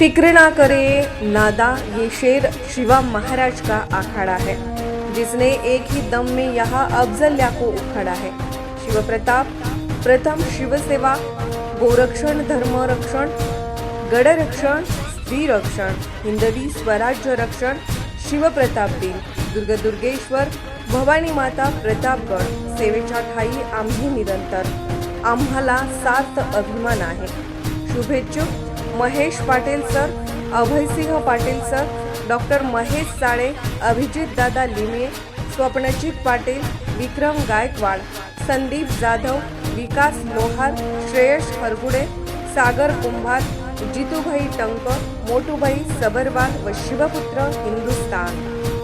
फिक्र ना करे नादा ये शेर शिवा महाराज का अखाड़ा है। जिसने एक ही दम में यहाँ अफजल्या को उखाड़ा है। शिव प्रताप प्रथम शिवसेवा गोरक्षण धर्मरक्षण गडरक्षण स्त्री रक्षण हिंदवी स्वराज्य रक्षण शिवप्रताप दिन दुर्गदुर्गेश्वर भवानी माता प्रतापगड सेवेच्या ठाई आम्ही निरंतर. आम्हाला सार्थ अभिमान आहे. शुभेच्छुक Mahesh Patil sir Abhaysinh Patil sir doctor Mahesh Sale अभिजितदादा Lime Swapnajit Patil Vikram Gaikwad Sandeep Jadhav Vikas Lohar Shreyash Hargude Sagar Kumbhar Jitubhai Tank Motubhai Sabharwal व शिवपुत्र हिंदुस्तान.